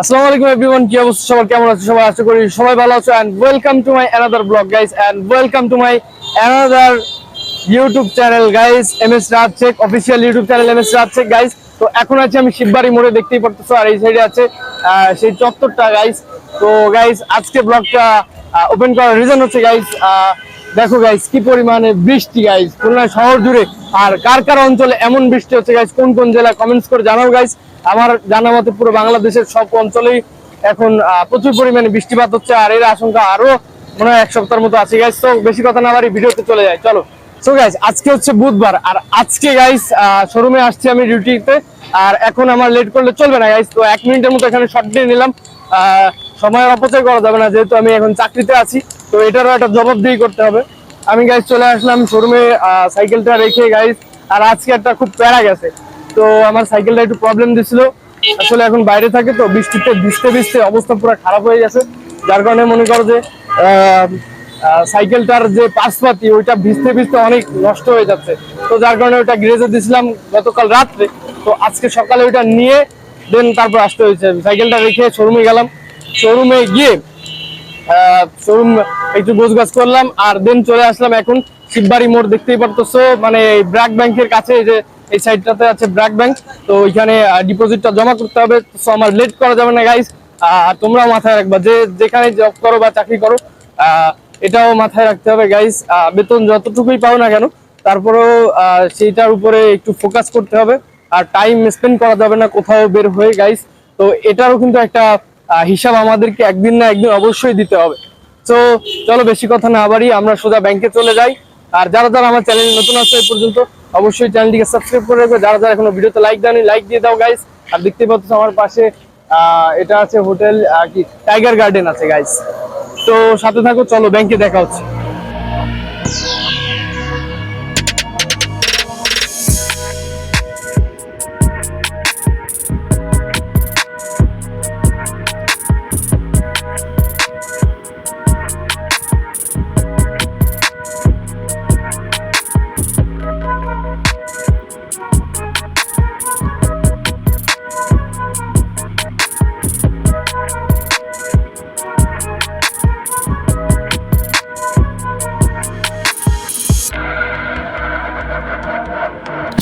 আসসালামু আলাইকুম এভরিওয়ান কি অবস্থা? সবার কেমন আছে? সবাই আশা করি সবাই ভালো আছো। And welcome to my another blog guys and welcome to my another YouTube channel guys M S Raj check official YouTube channel M S Raj check guys তো এখন আছে আমি শিববাড়ি মোড়ে, দেখতেই পারতেছো, আর এই সাইডে আছে সেই চত্বরটা গাইস তো গাইস আজকে ব্লগটা ওপেন করার রিজন হচ্ছে গাইস দেখো গাইস কি পরিমাণে বৃষ্টি গাইস খুলনা শহর জুড়ে। আর কার কার অঞ্চলে এমন বৃষ্টি হচ্ছে গাইস কোন কোন জেলায় কমেন্টস করে জানাও গাইস আমার জানা মতে পুরো বাংলাদেশের সব অঞ্চলেই এখন প্রচুর পরিমাণে বৃষ্টিপাত হচ্ছে আর এর আশঙ্কা আরও মনে হয় এক সপ্তাহের মতো আছে গাইস তো বেশি কথা না বাড়ি ভিডিওতে চলে যায় চলো। সো গাইস আজকে হচ্ছে বুধবার আর আজকে গাইস শোরুমে আসছি আমি ডিউটিতে আর এখন আমার লেট করলে চলবে না গাইস তো এক মিনিটের মতো এখানে শর্ট দিয়ে নিলাম। আহ, সময়ের অপচয় করা যাবে না, যেহেতু আমি এখন চাকরিতে আছি, তো এটারও একটা জবাবদিহি করতে হবে। আমি গাইস চলে আসলাম শোরুমে সাইকেলটা রেখে গাইস আর আজকে একটা খুব প্যারা গেছে। তো আমার সাইকেলটা একটু প্রবলেম দিছিল। আসলে এখন বাইরে থাকে তো, বৃষ্টিতে, ভিজতে ভিজতে অবস্থা পুরো খারাপ হয়ে গেছে। যার কারণে মনে করো যে সাইকেলটার যে পার্সপাতি ওইটা ভিজতে ভিজতে অনেক নষ্ট হয়ে যাচ্ছে। তো যার কারণে ওইটা গ্রেজে দিছিলাম গতকাল রাত্রে। তো আজকে সকালে ওইটা নিয়ে দেন তারপর আসতে হয়েছে। সাইকেলটা রেখে শোরুমে গেলাম। শোরুমে গিয়ে শোরুম একটু গোছ গাছ করলাম আর দেন চলে আসলাম এখন শিববাড়ি মোড়, দেখতেই পারতেছো মানে ব্র্যাক ব্যাংকের কাছে যে এই সাইডটাতে আছে ব্র্যাক ব্যাংক, তো ওইখানে ডিপোজিটটা জমা করতে হবে, তো আমার লেট করা যাবে না গাইস আর তোমরাও মাথায় রাখবা, যে যেখানে জব করো বা চাকরি করো এটাও মাথায় রাখতে হবে গাইস বেতন যতটুকুই পাও না কেন, তারপরেও সেইটার উপরে একটু ফোকাস করতে হবে, আর টাইম স্পেন্ড করা যাবে না কোথাও বের হয়ে গাইস তো এটারও কিন্তু একটা হিসাব আমাদেরকে একদিন না একদিন অবশ্যই দিতে হবে। তো চলো বেশি কথা না বাড়ি আমরা সোজা ব্যাংকে চলে যাই। আর যারা যারা আমার চ্যানেল নতুন আছে এই পর্যন্ত, অবশ্যই চ্যানেলটিকে সাবস্ক্রাইব করে রাখবে যারা যারা এখনও ভিডিওতে লাইক দেয়নি লাইক দিয়ে দাও গাইস আর দেখতে পাচ্ছ আমার পাশে এটা আছে হোটেল আর কি টাইগার গার্ডেন আছে গাইস তো সাথে থাকো, চলো ব্যাংকে দেখা হচ্ছে।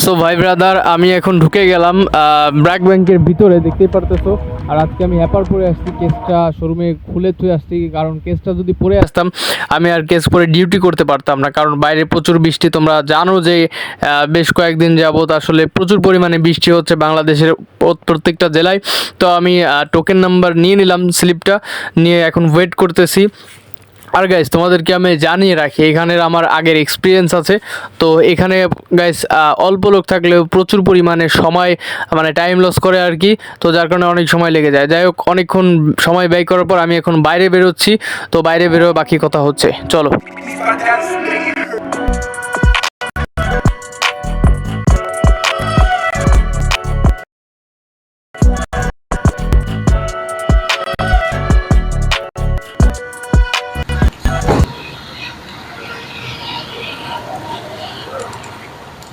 সো ভাই ব্রাদার আমি এখন ঢুকে গেলাম ব্র্যাক ব্যাংকের ভিতরে, দেখতেই পারতেছো। আর আজকে আমি অ্যাপার পরে আসছি কেসটা শোরুমে খুলে থুয়ে আসছি, কারণ কেসটা যদি পরে আসতাম, আমি আর কেস পরে ডিউটি করতে পারতাম না। কারণ বাইরে প্রচুর বৃষ্টি, তোমরা জানো যে বেশ কয়েকদিন যাবত আসলে প্রচুর পরিমাণে বৃষ্টি হচ্ছে বাংলাদেশের প্রত্যেকটা জেলায়। তো আমি টোকেন নাম্বার নিয়ে নিলাম স্লিপটা নিয়ে এখন ওয়েট করতেছি। আর গাইস তোমাদেরকে আমি জানিয়ে রাখি, এখানের আমার আগের এক্সপিরিয়েন্স আছে। তো এখানে গাইস অল্প লোক থাকলেও প্রচুর পরিমাণে সময় মানে টাইম লস করে আর কি। তো যার কারণে অনেক সময় লেগে যায়। যাই হোক, অনেকক্ষণ সময় ব্যয় করার পর আমি এখন বাইরে বেরোচ্ছি। তো বাইরে বেরোয় বাকি কথা হচ্ছে। চলো।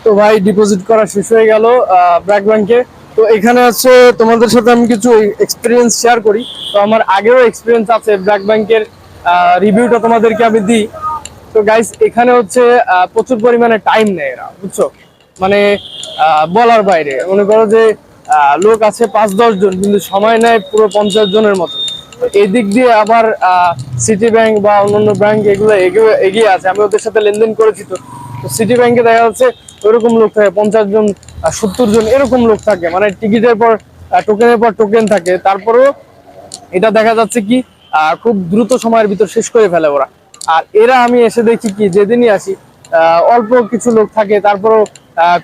তো ভাই ডিপোজিট করা শেষ হয়ে গেল ব্র্যাক ব্যাংকে তো এখানে হচ্ছে তোমাদের সাথে আমি কিছু এক্সপিরিয়েন্স শেয়ার করি। তো আমার আগেও এক্সপিরিয়েন্স আছে ব্র্যাক ব্যাংকের রিভিউটা তোমাদেরকে আমি দিই। তো গাইস এখানে হচ্ছে প্রচুর পরিমাণে টাইম নেয় এরা, বুঝছ? মানে বলার বাইরে। মনে করো যে লোক আছে পাঁচ দশ জন, কিন্তু সময় নেয় পুরো পঞ্চাশ জনের মতো। এই দিক দিয়ে আবার সিটি ব্যাংক বা অন্যান্য ব্যাংক এগুলো এগিয়ে আছে। আমি ওদের সাথে লেনদেন করেছি তো। সিটি ব্যাংকে দেখা যাচ্ছে ওইরকম লোক থাকে, পঞ্চাশ জন সত্তর জন এরকম লোক থাকে। মানে টিকিটের পর টোকেনের পর টোকেন থাকে। তারপরেও এটা দেখা যাচ্ছে কি খুব দ্রুত সময়ের ভিতর শেষ করে ফেলে ওরা। আর এরা আমি এসে দেখি কি, যেদিনই আসি অল্প কিছু লোক থাকে, তারপরও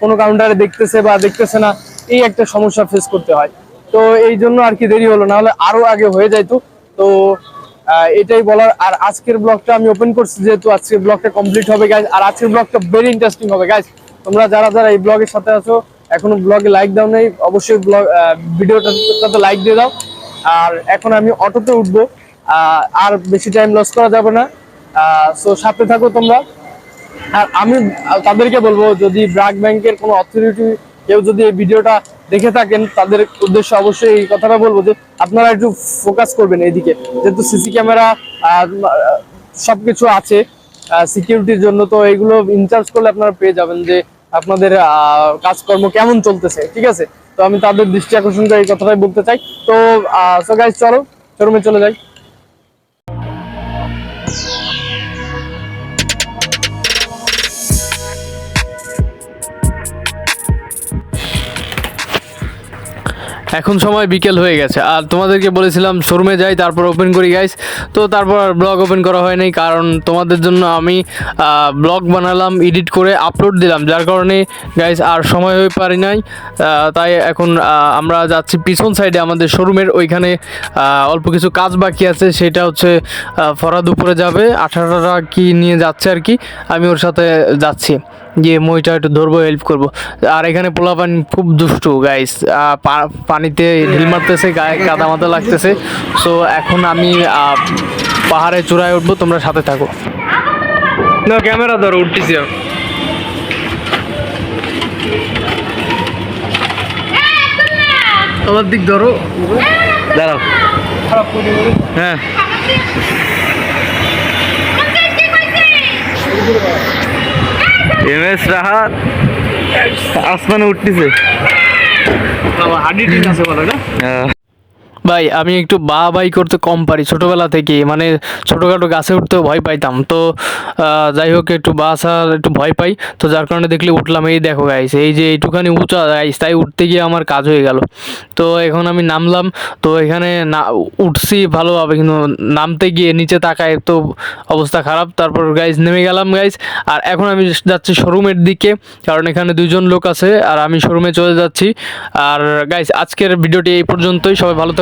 কোনো কাউন্টারে দেখতেছে বা দেখতেছে না, এই একটা সমস্যা ফেস করতে হয়। তো এই জন্য আর কি দেরি হলো না হলে আরও আগে হয়ে যাইতো। তো এটাই বলার। আর আজকের ব্লগটা আমি ওপেন করছি, যেহেতু আজকের ব্লগটা কমপ্লিট হবে গাইজ আর আজকের ব্লগটা ভেরি ইন্টারেস্টিং হবে গাইজ তোমরা যারা যারা এই ব্লগের সাথে আছো, এখনও ব্লগে লাইক দাও নাই, অবশ্যই ব্লগ ভিডিওটাতে লাইক দিয়ে দাও। আর এখন আমি অটোতে উঠবো আর বেশি টাইম লস করা যাবে না। সো সাথে থাকো তোমরা। আর আমি তাদেরকে বলব, যদি ব্র্যাক ব্যাংকের কোনো অথরিটি কেউ যদি এই ভিডিওটা দেখে থাকেন, তাদের উদ্দেশ্যে অবশ্যই এই কথাটা বলব যে, আপনারা একটু ফোকাস করবেন এইদিকে। যেহেতু সিসি ক্যামেরা সবকিছু আছে সিকিউরিটির জন্য তো এগুলো ইনচার্জ করলে আপনারা পেয়ে যাবেন যে আপনাদের কাজকর্ম কেমন চলতেছে, ঠিক আছে? তো আমি তাদের দৃষ্টি আকর্ষণ করে এই কথাটাই বলতে চাই। তো সো গাইজ চলো শোরুমে চলে যাই। এখন সময় বিকেল হয়ে গেছে। আর তোমাদেরকে বলেছিলাম শোরুমে যাই, তারপর ওপেন করি গাইস তো তারপর আর ব্লগ ওপেন করা হয়নি কারণ তোমাদের জন্য আমি ব্লগ বানালাম এডিট করে আপলোড দিলাম। যার কারণে গাইস আর সময় হয়ে পারি নাই। তাই এখন আমরা যাচ্ছি পিছন সাইডে আমাদের শোরুমের ওইখানে অল্প কিছু কাজ বাকি আছে। সেটা হচ্ছে ফরাদ উপরে যাবে। আঠারোটা কি নিয়ে যাচ্ছে আর কি, আমি ওর সাথে যাচ্ছি। গিয়ে মইটা একটু ধরবো হেল্প করব। আর এখানে পোলা পানি খুব দুষ্টু গাইস পানিতে ঢিল মারতেছে গায়ে কাদা মাথা লাগতেছে। সো এখন আমি পাহাড়ে চূড়ায় উঠবো তোমরা সাথে থাকো। না ক্যামেরা ধরো উঠতেছি। আমার দিক ধরো। দাঁড়াও। হ্যাঁ। এম এস রাহাত আসমানে উঠতেছে। হাডি ঠিক আছে বলো না? আহ, ভাই, আমি একটু বা বাই করতে কম পারি ছোটোবেলা থেকে মানে ছোটোখাটো গাছে উঠতেও ভয় পাইতাম। তো যাই হোক, একটু বাস আর একটু ভয় পাই। তো যার কারণে দেখলে উঠলাম। এই দেখো গাইস এই যে এইটুখানি উঁচা গাইস তাই উঠতে গিয়ে আমার কাজ হয়ে গেল। তো এখন আমি নামলাম। তো এখানে না, উঠছি ভালোভাবে। কিন্তু নামতে গিয়ে নিচে তাকায় তো অবস্থা খারাপ। তারপর গাইস নেমে গেলাম গাইস আর এখন আমি যাচ্ছি শোরুমের দিকে। কারণ এখানে দুজন লোক আছে। আর আমি শোরুমে চলে যাচ্ছি। আর গাইস আজকের ভিডিওটি এই পর্যন্তই। সবাই ভালো